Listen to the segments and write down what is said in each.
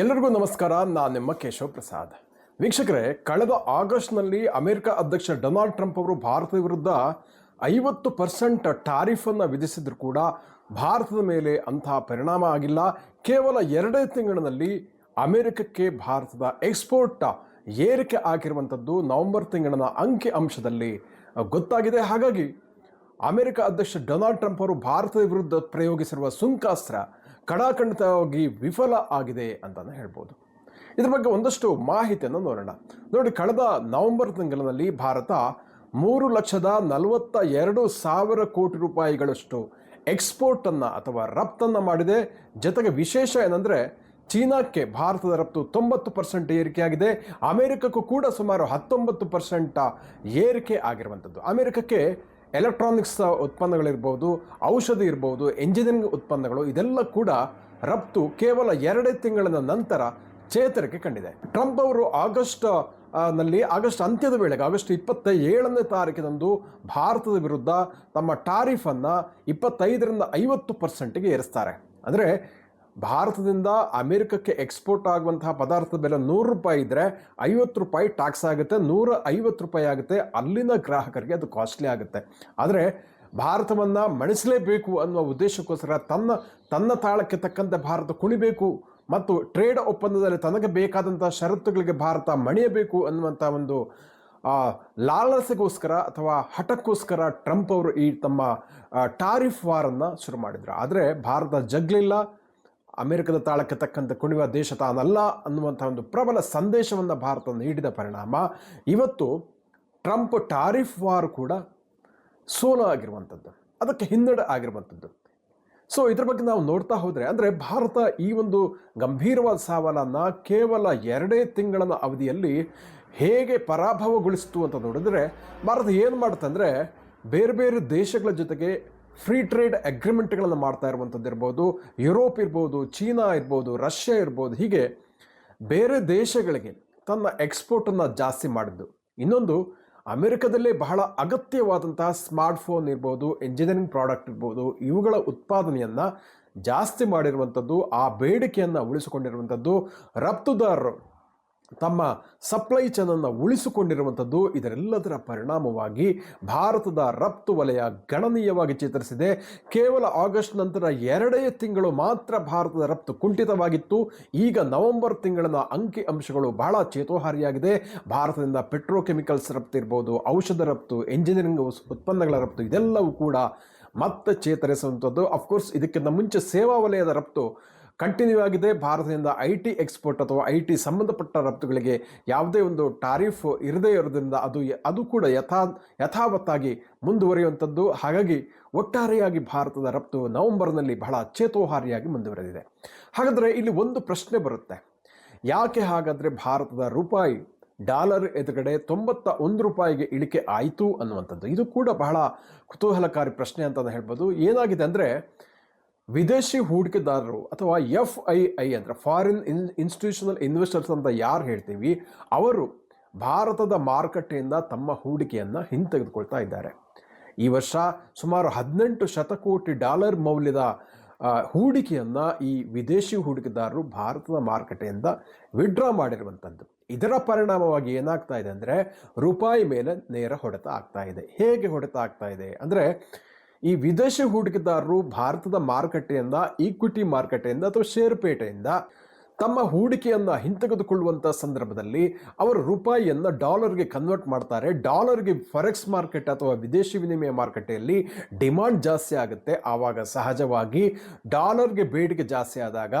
ಎಲ್ಲರಿಗೂ ನಮಸ್ಕಾರ. ನಾನು ನಿಮ್ಮ ಕೇಶವ ಪ್ರಸಾದ್. ವೀಕ್ಷಕರೇ, ಕಳೆದ ಆಗಸ್ಟ್ನಲ್ಲಿ ಅಮೆರಿಕ ಅಧ್ಯಕ್ಷ ಡೊನಾಲ್ಡ್ ಟ್ರಂಪ್ ಅವರು ಭಾರತದ ವಿರುದ್ಧ ಐವತ್ತು ಪರ್ಸೆಂಟ್ ಟಾರಿಫನ್ನು ವಿಧಿಸಿದ್ರು ಕೂಡ ಭಾರತದ ಮೇಲೆ ಅಂತಹ ಪರಿಣಾಮ ಆಗಿಲ್ಲ. ಕೇವಲ ಎರಡೇ ತಿಂಗಳಿನಲ್ಲಿ ಅಮೆರಿಕಕ್ಕೆ ಭಾರತದ ಎಕ್ಸ್ಪೋರ್ಟ್ ಏರಿಕೆ ಆಗಿರುವಂಥದ್ದು ನವೆಂಬರ್ ತಿಂಗಳಿನ ಅಂಕಿ ಅಂಶದಲ್ಲಿ ಗೊತ್ತಾಗಿದೆ. ಹಾಗಾಗಿ ಅಮೆರಿಕ ಅಧ್ಯಕ್ಷ ಡೊನಾಲ್ಡ್ ಟ್ರಂಪ್ ಅವರು ಭಾರತದ ವಿರುದ್ಧ ಪ್ರಯೋಗಿಸಿರುವ ಸುಂಕಾಸ್ತ್ರ ಕಡಾಖಂಡಿತವಾಗಿ ವಿಫಲ ಆಗಿದೆ ಅಂತಲೇ ಹೇಳ್ಬೋದು. ಇದ್ರ ಬಗ್ಗೆ ಒಂದಷ್ಟು ಮಾಹಿತಿಯನ್ನು ನೋಡೋಣ. ನೋಡಿ, ಕಳೆದ ನವೆಂಬರ್ ತಿಂಗಳಿನಲ್ಲಿ ಭಾರತ ಮೂರು ಲಕ್ಷದ ನಲವತ್ತ ಎರಡು ಸಾವಿರ ಕೋಟಿ ರೂಪಾಯಿಗಳಷ್ಟು ಎಕ್ಸ್ಪೋರ್ಟನ್ನು ಅಥವಾ ರಫ್ತನ್ನು ಮಾಡಿದೆ. ಜೊತೆಗೆ ವಿಶೇಷ ಏನಂದರೆ, ಚೀನಾಕ್ಕೆ ಭಾರತದ ರಫ್ತು ತೊಂಬತ್ತು ಪರ್ಸೆಂಟ್ ಏರಿಕೆಯಾಗಿದೆ. ಅಮೆರಿಕಕ್ಕೂ ಕೂಡ ಸುಮಾರು ಹತ್ತೊಂಬತ್ತು ಪರ್ಸೆಂಟ ಏರಿಕೆ ಆಗಿರುವಂಥದ್ದು. ಅಮೆರಿಕಕ್ಕೆ ಎಲೆಕ್ಟ್ರಾನಿಕ್ಸ್ ಉತ್ಪನ್ನಗಳಿರ್ಬೋದು, ಔಷಧಿ ಇರ್ಬೋದು, ಎಂಜಿನಿಯರಿಂಗ್ ಉತ್ಪನ್ನಗಳು, ಇದೆಲ್ಲ ಕೂಡ ರಫ್ತು ಕೇವಲ ಎರಡೇ ತಿಂಗಳಿನ ನಂತರ ಚೇತರಿಕೆ ಕಂಡಿದೆ. ಟ್ರಂಪ್ ಅವರು ಆಗಸ್ಟ್ನಲ್ಲಿ ಆಗಸ್ಟ್ ಅಂತ್ಯದ ವೇಳೆಗೆ, ಆಗಸ್ಟ್ ಇಪ್ಪತ್ತ ಏಳನೇ ತಾರೀಕಿನಂದು ಭಾರತದ ವಿರುದ್ಧ ತಮ್ಮ ಟಾರಿಫನ್ನು ಇಪ್ಪತ್ತೈದರಿಂದ ಐವತ್ತು ಪರ್ಸೆಂಟಿಗೆ ಏರಿಸ್ತಾರೆ. ಅಂದರೆ ಭಾರತದಿಂದ ಅಮೆರಿಕಕ್ಕೆ ಎಕ್ಸ್ಪೋರ್ಟ್ ಆಗುವಂತಹ ಪದಾರ್ಥದ ಬೆಲೆ ನೂರು ರೂಪಾಯಿ ಇದ್ದರೆ ಐವತ್ತು ರೂಪಾಯಿ ಟ್ಯಾಕ್ಸ್ ಆಗುತ್ತೆ, ನೂರ ಐವತ್ತು ರೂಪಾಯಿ ಆಗುತ್ತೆ. ಅಲ್ಲಿನ ಗ್ರಾಹಕರಿಗೆ ಅದು ಕಾಸ್ಟ್ಲಿ ಆಗುತ್ತೆ. ಆದರೆ ಭಾರತವನ್ನು ಮಣಿಸಲೇಬೇಕು ಅನ್ನುವ ಉದ್ದೇಶಕ್ಕೋಸ್ಕರ ತನ್ನ ತನ್ನ ತಾಳಕ್ಕೆ ತಕ್ಕಂತೆ ಭಾರತ ಕುಣಿಬೇಕು ಮತ್ತು ಟ್ರೇಡ್ ಒಪ್ಪಂದದಲ್ಲಿ ತನಗೆ ಬೇಕಾದಂಥ ಷರತ್ತುಗಳಿಗೆ ಭಾರತ ಮಣಿಯಬೇಕು ಅನ್ನುವಂಥ ಒಂದು ಲಾಲಸೆಗೋಸ್ಕರ ಅಥವಾ ಹಠಕ್ಕೋಸ್ಕರ ಟ್ರಂಪ್ ಅವರು ಈ ತಮ್ಮ ಟಾರಿಫ್ ವಾರನ್ನು ಶುರು ಮಾಡಿದ್ರು. ಆದರೆ ಭಾರತ ಜಗ್ಲಿಲ್ಲ. ಅಮೆರಿಕದ ತಾಳಕ್ಕೆ ತಕ್ಕಂತೆ ಕುಣಿಯುವ ದೇಶ ತಾನಲ್ಲ ಅನ್ನುವಂಥ ಒಂದು ಪ್ರಬಲ ಸಂದೇಶವನ್ನು ಭಾರತ ನೀಡಿದ ಪರಿಣಾಮ. ಇವತ್ತು ಟ್ರಂಪ್ ಟಾರಿಫ್ ವಾರ್ ಕೂಡ ಸೋಲ ಆಗಿರುವಂಥದ್ದು. ಅದಕ್ಕೆ ಹಿನ್ನಡೆ ಆಗಿರುವಂಥದ್ದು. ಸೊ ಇದ್ರ ಬಗ್ಗೆ ನಾವು ನೋಡ್ತಾ ಹೋದರೆ, ಅಂದರೆ ಭಾರತ ಈ ಒಂದು ಗಂಭೀರವಾದ ಸವಾಲನ್ನು ಕೇವಲ ಎರಡೇ ತಿಂಗಳ ಅವಧಿಯಲ್ಲಿ ಹೇಗೆ ಪರಾಭವಗೊಳಿಸಿತು ಅಂತ ನೋಡಿದ್ರೆ, ಭಾರತ ಏನು ಮಾಡುತ್ತಂದರೆ ಬೇರೆ ಬೇರೆ ದೇಶಗಳ ಜೊತೆಗೆ ಫ್ರೀ ಟ್ರೇಡ್ ಅಗ್ರಿಮೆಂಟ್ಗಳನ್ನು ಮಾಡ್ತಾ ಇರುವಂಥದ್ದು ಇರ್ಬೋದು, ಯುರೋಪ್ ಇರ್ಬೋದು, ಚೀನಾ ಇರ್ಬೋದು, ರಷ್ಯಾ ಇರ್ಬೋದು, ಹೀಗೆ ಬೇರೆ ದೇಶಗಳಿಗೆ ತನ್ನ ಎಕ್ಸ್ಪೋರ್ಟನ್ನು ಜಾಸ್ತಿ ಮಾಡಿದ್ದು. ಇನ್ನೊಂದು, ಅಮೆರಿಕದಲ್ಲೇ ಬಹಳ ಅಗತ್ಯವಾದಂತಹ ಸ್ಮಾರ್ಟ್ಫೋನ್ ಇರ್ಬೋದು, ಇಂಜಿನಿಯರಿಂಗ್ ಪ್ರಾಡಕ್ಟ್ ಇರ್ಬೋದು, ಇವುಗಳ ಉತ್ಪಾದನೆಯನ್ನು ಜಾಸ್ತಿ ಮಾಡಿರುವಂಥದ್ದು, ಆ ಬೇಡಿಕೆಯನ್ನು ಉಳಿಸಿಕೊಂಡಿರುವಂಥದ್ದು ರಫ್ತುದಾರರು. ತಮ್ಮ ಸಪ್ಲೈ ಚೈನನ್ನು ಉಳಿಸಿಕೊಂಡಿರುವಂಥದ್ದು ಇದರೆಲ್ಲದರ ಪರಿಣಾಮವಾಗಿ ಭಾರತದ ರಫ್ತು ವಲಯ ಗಣನೀಯವಾಗಿ ಚೇತರಿಸಿದೆ. ಕೇವಲ ಆಗಸ್ಟ್ ನಂತರ ಎರಡೇ ತಿಂಗಳು ಮಾತ್ರ ಭಾರತದ ರಫ್ತು ಕುಂಠಿತವಾಗಿತ್ತು. ಈಗ ನವೆಂಬರ್ ತಿಂಗಳಿನ ಅಂಕಿ ಅಂಶಗಳು ಬಹಳ ಚೇತೋಹಾರಿಯಾಗಿದೆ. ಭಾರತದಿಂದ ಪೆಟ್ರೋಕೆಮಿಕಲ್ಸ್ ರಫ್ತು ಇರ್ಬೋದು, ಔಷಧ ರಫ್ತು ಎಂಜಿನಿಯರಿಂಗ್ ಉತ್ಪನ್ನಗಳ ರಫ್ತು ಇದೆಲ್ಲವೂ ಕೂಡ ಮತ್ತೆ ಚೇತರಿಸುವಂಥದ್ದು. ಅಫ್ಕೋರ್ಸ್ ಇದಕ್ಕಿಂತ ಮುಂಚೆ ಸೇವಾ ವಲಯದ ರಫ್ತು ಕಂಟಿನ್ಯೂ ಆಗಿದೆ ಭಾರತದಿಂದ ಐ ಟಿ ಎಕ್ಸ್ಪೋರ್ಟ್ ಅಥವಾ ಐ ಟಿ ಸಂಬಂಧಪಟ್ಟ ರಫ್ತುಗಳಿಗೆ ಯಾವುದೇ ಒಂದು ಟಾರಿಫ್ ಇರದೇ ಇರೋದ್ರಿಂದ ಅದು ಅದು ಕೂಡ ಯಥಾ, ಯಥಾವತ್ತಾಗಿ ಮುಂದುವರಿಯುವಂಥದ್ದು. ಹಾಗಾಗಿ ಒಟ್ಟಾರೆಯಾಗಿ ಭಾರತದ ರಫ್ತು ನವೆಂಬರ್ನಲ್ಲಿ ಬಹಳ ಚೇತೋಹಾರಿಯಾಗಿ ಮುಂದುವರೆದಿದೆ. ಹಾಗಾದರೆ ಇಲ್ಲಿ ಒಂದು ಪ್ರಶ್ನೆ ಬರುತ್ತೆ. ಯಾಕೆ ಹಾಗಾದರೆ ಭಾರತದ ರೂಪಾಯಿ ಡಾಲರ್ ಎದುರುಗಡೆ ತೊಂಬತ್ತ ಒಂದು ರೂಪಾಯಿಗೆ ಇಳಿಕೆ ಆಯಿತು ಅನ್ನುವಂಥದ್ದು. ಇದು ಕೂಡ ಬಹಳ ಕುತೂಹಲಕಾರಿ ಪ್ರಶ್ನೆ ಅಂತ ಹೇಳ್ಬೋದು. ಏನಾಗಿದೆ ಅಂದರೆ ವಿದೇಶಿ ಹೂಡಿಕೆದಾರರು ಅಥವಾ ಎಫ್ ಐ ಐ ಅಂದರೆ ಫಾರಿನ್ ಇನ್ ಇನ್ಸ್ಟಿಟ್ಯೂಷನಲ್ ಇನ್ವೆಸ್ಟರ್ಸ್ ಅಂತ ಯಾರು ಹೇಳ್ತೀವಿ, ಅವರು ಭಾರತದ ಮಾರುಕಟ್ಟೆಯಿಂದ ತಮ್ಮ ಹೂಡಿಕೆಯನ್ನು ಹಿಂತೆಗೆದುಕೊಳ್ತಾ ಇದ್ದಾರೆ. ಈ ವರ್ಷ ಸುಮಾರು ಹದಿನೆಂಟು ಶತಕೋಟಿ ಡಾಲರ್ ಮೌಲ್ಯದ ಹೂಡಿಕೆಯನ್ನು ಈ ವಿದೇಶಿ ಹೂಡಿಕೆದಾರರು ಭಾರತದ ಮಾರುಕಟ್ಟೆಯಿಂದ ವಿಡ್ರಾ ಮಾಡಿರುವಂಥದ್ದು ಇದರ ಪರಿಣಾಮವಾಗಿ ಏನಾಗ್ತಾ ಇದೆ ಅಂದರೆ, ರೂಪಾಯಿ ಮೇಲೆ ನೇರ ಹೊಡೆತ ಆಗ್ತಾ ಇದೆ. ಹೇಗೆ ಹೊಡೆತ ಆಗ್ತಾ ಇದೆ ಅಂದರೆ ಈ ವಿದೇಶಿ ಹೂಡಿಕೆದಾರರು ಭಾರತದ ಮಾರುಕಟ್ಟೆಯಿಂದ ಈಕ್ವಿಟಿ ಮಾರುಕಟ್ಟೆಯಿಂದ ಅಥವಾ ಷೇರುಪೇಟೆಯಿಂದ ತಮ್ಮ ಹೂಡಿಕೆಯನ್ನು ಹಿಂತೆಗೆದುಕೊಳ್ಳುವಂಥ ಸಂದರ್ಭದಲ್ಲಿ ಅವರು ರೂಪಾಯಿಯನ್ನು ಡಾಲರ್ಗೆ ಕನ್ವರ್ಟ್ ಮಾಡ್ತಾರೆ. ಡಾಲರ್ಗೆ ಫಾರೆಕ್ಸ್ ಮಾರ್ಕೆಟ್ ಅಥವಾ ವಿದೇಶಿ ವಿನಿಮಯ ಮಾರುಕಟ್ಟೆಯಲ್ಲಿ ಡಿಮಾಂಡ್ ಜಾಸ್ತಿ ಆಗುತ್ತೆ. ಆವಾಗ ಸಹಜವಾಗಿ ಡಾಲರ್ಗೆ ಬೇಡಿಕೆ ಜಾಸ್ತಿ ಆದಾಗ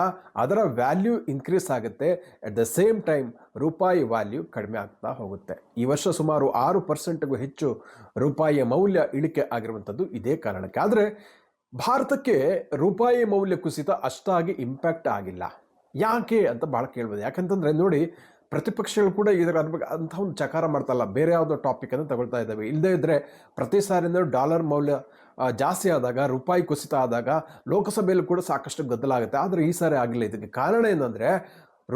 ಅದರ ವ್ಯಾಲ್ಯೂ ಇನ್ಕ್ರೀಸ್ ಆಗುತ್ತೆ. ಅಟ್ ದ ಸೇಮ್ ಟೈಮ್ ರೂಪಾಯಿ ವ್ಯಾಲ್ಯೂ ಕಡಿಮೆ ಆಗ್ತಾ ಹೋಗುತ್ತೆ. ಈ ವರ್ಷ ಸುಮಾರು ಆರು ಪರ್ಸೆಂಟ್ಗೂ ಹೆಚ್ಚು ರೂಪಾಯಿಯ ಮೌಲ್ಯ ಇಳಿಕೆ ಆಗಿರುವಂಥದ್ದು ಇದೇ ಕಾರಣಕ್ಕೆ. ಆದರೆ ಭಾರತಕ್ಕೆ ರೂಪಾಯಿ ಮೌಲ್ಯ ಕುಸಿತ ಅಷ್ಟಾಗಿ ಇಂಪ್ಯಾಕ್ಟ್ ಆಗಿಲ್ಲ. ಯಾಕೆ ಅಂತ ಭಾಳ ಕೇಳ್ಬೋದು. ಯಾಕಂತಂದರೆ ನೋಡಿ, ಪ್ರತಿಪಕ್ಷಗಳು ಕೂಡ ಇದರ ಬಗ್ಗೆ ಅಂಥ ಒಂದು ಚಕಾರ ಮಾಡ್ತಲ್ಲ ಬೇರೆ ಯಾವುದೋ ಟಾಪಿಕನ್ನು ತಗೊಳ್ತಾ ಇದ್ದಾವೆ. ಇಲ್ಲದೇ ಇದ್ದರೆ ಪ್ರತಿ ಸಾರಿನೂ ಡಾಲರ್ ಮೌಲ್ಯ ಜಾಸ್ತಿ ಆದಾಗ, ರೂಪಾಯಿ ಕುಸಿತ ಆದಾಗ ಲೋಕಸಭೆಯಲ್ಲಿ ಕೂಡ ಸಾಕಷ್ಟು ಗದ್ದಲ ಆಗುತ್ತೆ. ಆದರೆ ಈ ಸಾರಿ ಆಗಲಿಲ್ಲ ಇದಕ್ಕೆ ಕಾರಣ ಏನಂದರೆ,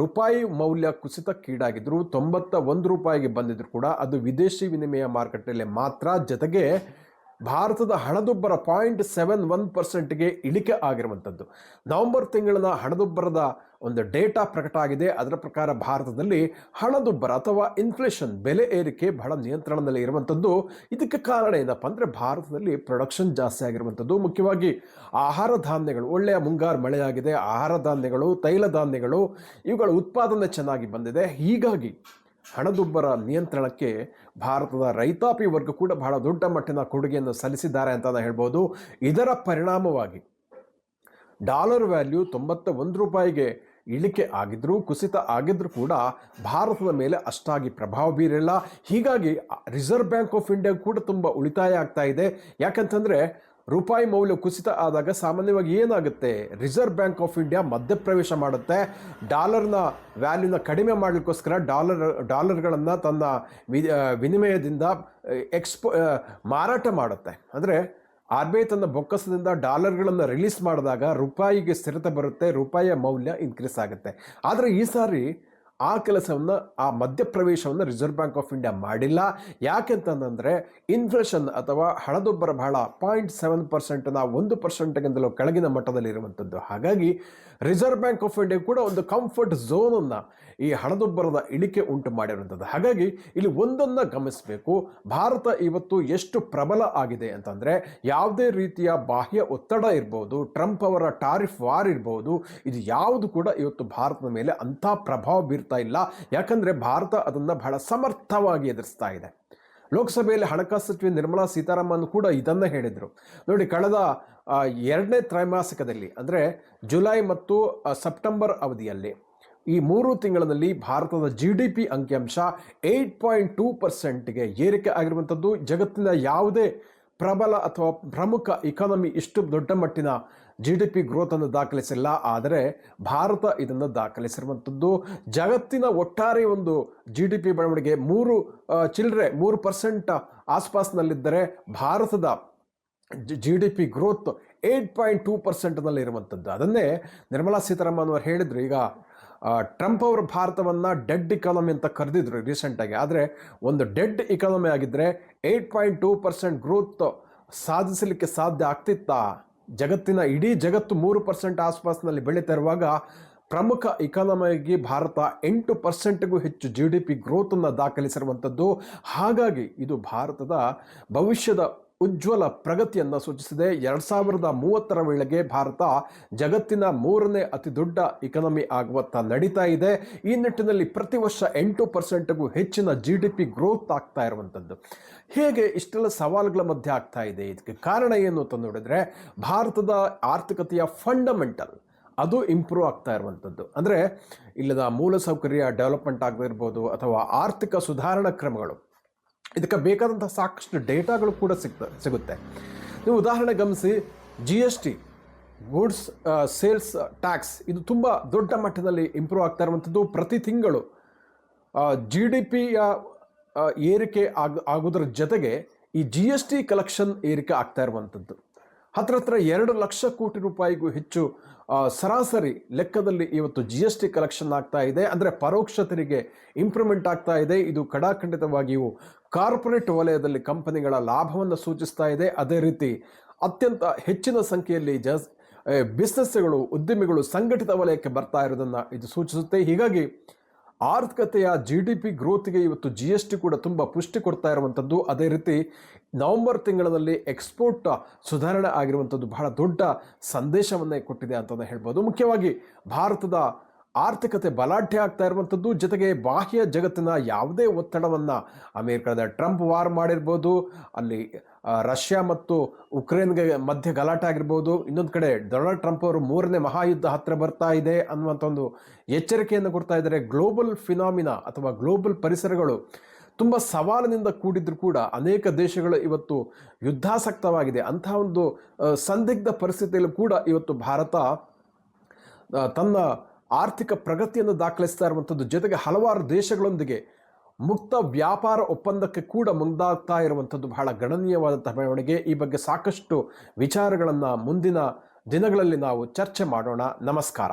ರೂಪಾಯಿ ಮೌಲ್ಯ ಕುಸಿತಕ್ಕೀಡಾಗಿದ್ದರೂ ತೊಂಬತ್ತ ಒಂದು ರೂಪಾಯಿಗೆ ಬಂದಿದ್ರು ಕೂಡ ಅದು ವಿದೇಶಿ ವಿನಿಮಯ ಮಾರುಕಟ್ಟೆಯಲ್ಲಿ ಮಾತ್ರ ಜೊತೆಗೆ ಭಾರತದ ಹಣದುಬ್ಬರ ಪಾಯಿಂಟ್ ಸೆವೆನ್ ಒನ್ ಪರ್ಸೆಂಟ್ಗೆ ಇಳಿಕೆ ಆಗಿರುವಂಥದ್ದು. ನವೆಂಬರ್ ತಿಂಗಳಿನ ಹಣದುಬ್ಬರದ ಒಂದು ಡೇಟಾ ಪ್ರಕಟ ಆಗಿದೆ. ಅದರ ಪ್ರಕಾರ ಭಾರತದಲ್ಲಿ ಹಣದುಬ್ಬರ ಅಥವಾ ಇನ್ಫ್ಲೇಷನ್ ಬೆಲೆ ಏರಿಕೆ ಬಹಳ ನಿಯಂತ್ರಣದಲ್ಲಿ ಇರುವಂಥದ್ದು. ಇದಕ್ಕೆ ಕಾರಣ ಏನಪ್ಪ ಅಂದರೆ ಭಾರತದಲ್ಲಿ ಪ್ರೊಡಕ್ಷನ್ ಜಾಸ್ತಿ ಆಗಿರುವಂಥದ್ದು. ಮುಖ್ಯವಾಗಿ ಆಹಾರ ಧಾನ್ಯಗಳು, ಒಳ್ಳೆಯ ಮುಂಗಾರು ಮಳೆಯಾಗಿದೆ. ಆಹಾರ ಧಾನ್ಯಗಳು, ತೈಲ ಧಾನ್ಯಗಳು, ಇವುಗಳ ಉತ್ಪಾದನೆ ಚೆನ್ನಾಗಿ ಬಂದಿದೆ. ಹೀಗಾಗಿ ಹಣದುಬ್ಬರ ನಿಯಂತ್ರಣಕ್ಕೆ ಭಾರತದ ರೈತಾಪಿ ವರ್ಗ ಕೂಡ ಬಹಳ ದೊಡ್ಡ ಮಟ್ಟಿನ ಕೊಡುಗೆಯನ್ನು ಸಲ್ಲಿಸಿದ್ದಾರೆ ಅಂತ ಹೇಳ್ಬೋದು. ಇದರ ಪರಿಣಾಮವಾಗಿ ಡಾಲರ್ ವ್ಯಾಲ್ಯೂ ತೊಂಬತ್ತ ಒಂದು ರೂಪಾಯಿಗೆ ಇಳಿಕೆ ಆಗಿದ್ರೂ, ಕುಸಿತ ಆಗಿದ್ರೂ ಕೂಡ ಭಾರತದ ಮೇಲೆ ಅಷ್ಟಾಗಿ ಪ್ರಭಾವ ಬೀರಿಲ್ಲ. ಹೀಗಾಗಿ ರಿಸರ್ವ್ ಬ್ಯಾಂಕ್ ಆಫ್ ಇಂಡಿಯಾ ಕೂಡ ತುಂಬ ಉಳಿತಾಯ ಆಗ್ತಾ ಇದೆ. ಯಾಕಂತಂದರೆ ರೂಪಾಯಿ ಮೌಲ್ಯ ಕುಸಿತ ಆದಾಗ ಸಾಮಾನ್ಯವಾಗಿ ಏನಾಗುತ್ತೆ? ರಿಸರ್ವ್ ಬ್ಯಾಂಕ್ ಆಫ್ ಇಂಡಿಯಾ ಮಧ್ಯಪ್ರವೇಶ ಮಾಡುತ್ತೆ. ಡಾಲರ್ನ ವ್ಯಾಲ್ಯೂನ ಕಡಿಮೆ ಮಾಡಲಿಕ್ಕೋಸ್ಕರ ಡಾಲರ್ ಡಾಲರ್ಗಳನ್ನು ತನ್ನ ವಿನಿಮಯದಿಂದ ಎಕ್ಸ್ಪೋ ಮಾರಾಟ ಮಾಡುತ್ತೆ. ಅಂದರೆ ಆರ್ ಬಿ ಐ ತನ್ನ ಬೊಕ್ಕಸದಿಂದ ಡಾಲರ್ಗಳನ್ನು ರಿಲೀಸ್ ಮಾಡಿದಾಗ ರೂಪಾಯಿಗೆ ಸ್ಥಿರತೆ ಬರುತ್ತೆ, ರೂಪಾಯಿಯ ಮೌಲ್ಯ ಇನ್ಕ್ರೀಸ್ ಆಗುತ್ತೆ. ಆದರೆ ಈ ಸಾರಿ ಆ ಕೆಲಸವನ್ನು, ಆ ಮಧ್ಯಪ್ರವೇಶವನ್ನು ರಿಸರ್ವ್ ಬ್ಯಾಂಕ್ ಆಫ್ ಇಂಡಿಯಾ ಮಾಡಿಲ್ಲ. ಯಾಕೆಂತಂದರೆ ಇನ್ಫ್ಲೇಷನ್ ಅಥವಾ ಹಣದುಬ್ಬರ ಬಹಳ ಪಾಯಿಂಟ್ ಸೆವೆನ್ ಪರ್ಸೆಂಟ್ನ ಒಂದು ಪರ್ಸೆಂಟ್ಗಿಂತಲೂ ಕೆಳಗಿನ ಮಟ್ಟದಲ್ಲಿರುವಂಥದ್ದು ಹಾಗಾಗಿ ರಿಸರ್ವ್ ಬ್ಯಾಂಕ್ ಆಫ್ ಇಂಡಿಯಾ ಕೂಡ ಒಂದು ಕಂಫರ್ಟ್ ಝೋನನ್ನು ಈ ಹಣದುಬ್ಬರದ ಇಳಿಕೆ ಉಂಟು ಮಾಡಿರುವಂಥದ್ದು. ಹಾಗಾಗಿ ಇಲ್ಲಿ ಒಂದನ್ನು ಗಮನಿಸಬೇಕು. ಭಾರತ ಇವತ್ತು ಎಷ್ಟು ಪ್ರಬಲ ಆಗಿದೆ ಅಂತಂದರೆ ಯಾವುದೇ ರೀತಿಯ ಬಾಹ್ಯ ಒತ್ತಡ ಇರ್ಬೋದು ಟ್ರಂಪ್ ಅವರ ಟಾರಿಫ್ ವಾರ್ ಇರ್ಬೋದು, ಇದು ಯಾವುದು ಕೂಡ ಇವತ್ತು ಭಾರತದ ಮೇಲೆ ಅಂಥ ಪ್ರಭಾವ ಬೀರ್ತಾ ಇಲ್ಲ. ಯಾಕಂದರೆ ಭಾರತ ಅದನ್ನು ಬಹಳ ಸಮರ್ಥವಾಗಿ ಎದುರಿಸ್ತಾ ಇದೆ. ಲೋಕಸಭೆಯಲ್ಲಿ ಹಣಕಾಸು ಸಚಿವೆ ನಿರ್ಮಲಾ ಸೀತಾರಾಮನ್ ಕೂಡ ಇದನ್ನೇ ಹೇಳಿದರು. ನೋಡಿ, ಕಳೆದ ಎರಡನೇ ತ್ರೈಮಾಸಿಕದಲ್ಲಿ, ಅಂದರೆ ಜುಲೈ ಮತ್ತು ಸೆಪ್ಟೆಂಬರ್ ಅವಧಿಯಲ್ಲಿ, ಈ ಮೂರು ತಿಂಗಳಲ್ಲಿ ಭಾರತದ ಜಿ ಡಿ ಪಿ ಅಂಕಿಅಂಶ ಏಯ್ಟ್ ಪಾಯಿಂಟ್ ಟೂ ಪರ್ಸೆಂಟ್ಗೆ ಏರಿಕೆ ಆಗಿರುವಂಥದ್ದು ಜಗತ್ತಿನ ಯಾವುದೇ ಪ್ರಬಲ ಅಥವಾ ಪ್ರಮುಖ ಇಕಾನಮಿ ಇಷ್ಟು ದೊಡ್ಡ ಮಟ್ಟಿನ ಜಿ ಡಿ ಪಿ ಗ್ರೋತನ್ನು ದಾಖಲಿಸಿಲ್ಲ. ಆದರೆ ಭಾರತ ಇದನ್ನು ದಾಖಲಿಸಿರುವಂಥದ್ದು. ಜಗತ್ತಿನ ಒಟ್ಟಾರೆ ಒಂದು ಜಿ ಡಿ ಪಿ ಬೆಳವಣಿಗೆ ಮೂರು ಚಿಲ್ಲರೆ ಮೂರು ಪರ್ಸೆಂಟ್ ಆಸ್ಪಾಸ್ನಲ್ಲಿದ್ದರೆ ಭಾರತದ G D P growth eight point two ಪರ್ಸೆಂಟ್ನಲ್ಲಿ ಇರುವಂಥದ್ದು ಅದನ್ನೇ ನಿರ್ಮಲಾ ಸೀತಾರಾಮನ್ ಅವರು ಹೇಳಿದರು. ಈಗ ಟ್ರಂಪ್ ಅವರು ಭಾರತವನ್ನು ಡೆಡ್ ಇಕಾನಮಿ ಅಂತ ಕರೆದಿದ್ರು ರೀಸೆಂಟಾಗಿ. ಆದರೆ ಒಂದು ಡೆಡ್ ಇಕಾನಮಿ ಆಗಿದ್ದರೆ eight point two percent growth ಸಾಧಿಸಲಿಕ್ಕೆ ಸಾಧ್ಯ ಆಗ್ತಿತ್ತಾ? ಜಗತ್ತಿನ ಇಡೀ ಜಗತ್ತು ಮೂರು ಪರ್ಸೆಂಟ್ ಆಸ್ಪಾಸ್ನಲ್ಲಿ ಬೆಳೀತಾ ಪ್ರಮುಖ ಇಕಾನಮಿಗೆ ಭಾರತ ಎಂಟು ಪರ್ಸೆಂಟ್ಗೂ ಹೆಚ್ಚು ಜಿ ಡಿ ಪಿ ಗ್ರೋತನ್ನು ದಾಖಲಿಸಿರುವಂಥದ್ದು. ಹಾಗಾಗಿ ಇದು ಭಾರತದ ಭವಿಷ್ಯದ ಉಜ್ವಲ ಪ್ರಗತಿಯನ್ನು ಸೂಚಿಸಿದೆ. ಎರಡು ಸಾವಿರದ ಮೂವತ್ತರ ವೇಳೆಗೆ ಭಾರತ ಜಗತ್ತಿನ ಮೂರನೇ ಅತಿ ದೊಡ್ಡ ಇಕನಮಿ ಆಗುವತ್ತ ನಡೀತಾ ಇದೆ. ಈ ನಿಟ್ಟಿನಲ್ಲಿ ಪ್ರತಿ ವರ್ಷ ಎಂಟು ಪರ್ಸೆಂಟ್ಗೂ ಹೆಚ್ಚಿನ ಜಿ ಡಿ ಪಿ ಗ್ರೋತ್ ಆಗ್ತಾ ಇರುವಂಥದ್ದು ಹೇಗೆ ಇಷ್ಟೆಲ್ಲ ಸವಾಲುಗಳ ಮಧ್ಯೆ ಆಗ್ತಾ ಇದೆ? ಇದಕ್ಕೆ ಕಾರಣ ಏನು ಅಂತ ನೋಡಿದ್ರೆ, ಭಾರತದ ಆರ್ಥಿಕತೆಯ ಫಂಡಮೆಂಟಲ್ ಅದು ಇಂಪ್ರೂವ್ ಆಗ್ತಾ ಇರುವಂಥದ್ದು ಅಂದರೆ ಇಲ್ಲದ ಮೂಲಸೌಕರ್ಯ ಡೆವಲಪ್ಮೆಂಟ್ ಆಗದಿರ್ಬೋದು ಅಥವಾ ಆರ್ಥಿಕ ಸುಧಾರಣಾ ಕ್ರಮಗಳು ಇದಕ್ಕೆ ಬೇಕಾದಂಥ ಸಾಕಷ್ಟು ಡೇಟಾಗಳು ಕೂಡ ಸಿಗ್ತವೆ ಸಿಗುತ್ತೆ. ನೀವು ಉದಾಹರಣೆ ಗಮನಿಸಿ G S T goods sales tax ಇದು ತುಂಬ ದೊಡ್ಡ ಮಟ್ಟದಲ್ಲಿ ಇಂಪ್ರೂವ್ ಆಗ್ತಾ ಇರುವಂಥದ್ದು ಪ್ರತಿ ತಿಂಗಳು. ಜಿ ಡಿ ಪಿಯ ಏರಿಕೆ ಆಗ ಆಗೋದ್ರ ಜೊತೆಗೆ ಈ ಜಿ ಎಸ್ ಟಿ ಕಲೆಕ್ಷನ್ ಏರಿಕೆ ಆಗ್ತಾ ಇರುವಂಥದ್ದು. ಹತ್ರ ಹತ್ರ ಎರಡು ಲಕ್ಷ ಕೋಟಿ ರೂಪಾಯಿಗೂ ಹೆಚ್ಚು ಸರಾಸರಿ ಲೆಕ್ಕದಲ್ಲಿ ಇವತ್ತು ಜಿ ಎಸ್ ಟಿ ಕಲೆಕ್ಷನ್ ಆಗ್ತಾ ಇದೆ. ಅಂದರೆ ಪರೋಕ್ಷ ತೆರಿಗೆ ಇಂಪ್ರೂವ್ಮೆಂಟ್ ಆಗ್ತಾ ಇದೆ. ಇದು ಕಡಾಖಂಡಿತವಾಗಿಯೂ ಕಾರ್ಪೊರೇಟ್ ವಲಯದಲ್ಲಿ ಕಂಪನಿಗಳ ಲಾಭವನ್ನು ಸೂಚಿಸ್ತಾ ಇದೆ. ಅದೇ ರೀತಿ ಅತ್ಯಂತ ಹೆಚ್ಚಿನ ಸಂಖ್ಯೆಯಲ್ಲಿ ಜ ಬಿಸ್ನೆಸ್ಗಳು ಉದ್ಯಮಿಗಳು ಸಂಘಟಿತ ವಲಯಕ್ಕೆ ಬರ್ತಾ ಇರೋದನ್ನು ಇದು ಸೂಚಿಸುತ್ತೆ. ಹೀಗಾಗಿ ಆರ್ಥಿಕತೆಯ ಜಿ ಡಿ ಪಿ ಗ್ರೋತ್ಗೆ ಇವತ್ತು ಜಿ ಎಸ್ ಟಿ ಕೂಡ ತುಂಬ ಪುಷ್ಟಿ ಕೊಡ್ತಾ ಇರುವಂಥದ್ದು. ಅದೇ ರೀತಿ ನವೆಂಬರ್ ತಿಂಗಳಲ್ಲಿ ಎಕ್ಸ್ಪೋರ್ಟ್ ಸುಧಾರಣೆ ಆಗಿರುವಂಥದ್ದು ಬಹಳ ದೊಡ್ಡ ಸಂದೇಶವನ್ನೇ ಕೊಟ್ಟಿದೆ ಅಂತಲೇ ಹೇಳ್ಬೋದು. ಮುಖ್ಯವಾಗಿ ಭಾರತದ ಆರ್ಥಿಕತೆ ಬಲಾಢ್ಯ ಆಗ್ತಾ ಇರುವಂಥದ್ದು, ಜೊತೆಗೆ ಬಾಹ್ಯ ಜಗತ್ತಿನ ಯಾವುದೇ ಒತ್ತಡವನ್ನು ಅಮೆರಿಕದ ಟ್ರಂಪ್ ವಾರ್ ಮಾಡಿರ್ಬೋದು, ಅಲ್ಲಿ ರಷ್ಯಾ ಮತ್ತು ಉಕ್ರೇನ್ಗೆ ಮಧ್ಯೆ ಗಲಾಟೆ ಆಗಿರ್ಬೋದು, ಇನ್ನೊಂದು ಕಡೆ ಡೊನಾಲ್ಡ್ ಟ್ರಂಪ್ ಅವರು ಮೂರನೇ ಮಹಾಯುದ್ಧ ಹತ್ತಿರ ಬರ್ತಾ ಇದೆ ಅನ್ನುವಂಥ ಒಂದು ಎಚ್ಚರಿಕೆಯನ್ನು ಕೊಡ್ತಾ ಇದ್ದಾರೆ. ಗ್ಲೋಬಲ್ ಫಿನಾಮಿನಾ ಅಥವಾ ಗ್ಲೋಬಲ್ ಪರಿಸರಗಳು ತುಂಬ ಸವಾಲಿನಿಂದ ಕೂಡಿದ್ರು ಕೂಡ ಅನೇಕ ದೇಶಗಳು ಇವತ್ತು ಯುದ್ಧಾಸಕ್ತವಾಗಿದೆ. ಅಂತಹ ಒಂದು ಸಂದಿಗ್ಧ ಪರಿಸ್ಥಿತಿಯಲ್ಲೂ ಕೂಡ ಇವತ್ತು ಭಾರತ ತನ್ನ ಆರ್ಥಿಕ ಪ್ರಗತಿಯನ್ನು ದಾಖಲಿಸ್ತಾ ಇರುವಂಥದ್ದು. ಜೊತೆಗೆ ಹಲವಾರು ದೇಶಗಳೊಂದಿಗೆ ಮುಕ್ತ ವ್ಯಾಪಾರ ಒಪ್ಪಂದಕ್ಕೆ ಕೂಡ ಮುಂದಾಗ್ತಾ ಇರುವಂಥದ್ದು ಬಹಳ ಗಣನೀಯವಾದಂತಹ ಬೆಳವಣಿಗೆ. ಈ ಬಗ್ಗೆ ಸಾಕಷ್ಟು ವಿಚಾರಗಳನ್ನು ಮುಂದಿನ ದಿನಗಳಲ್ಲಿ ನಾವು ಚರ್ಚೆ ಮಾಡೋಣ. ನಮಸ್ಕಾರ.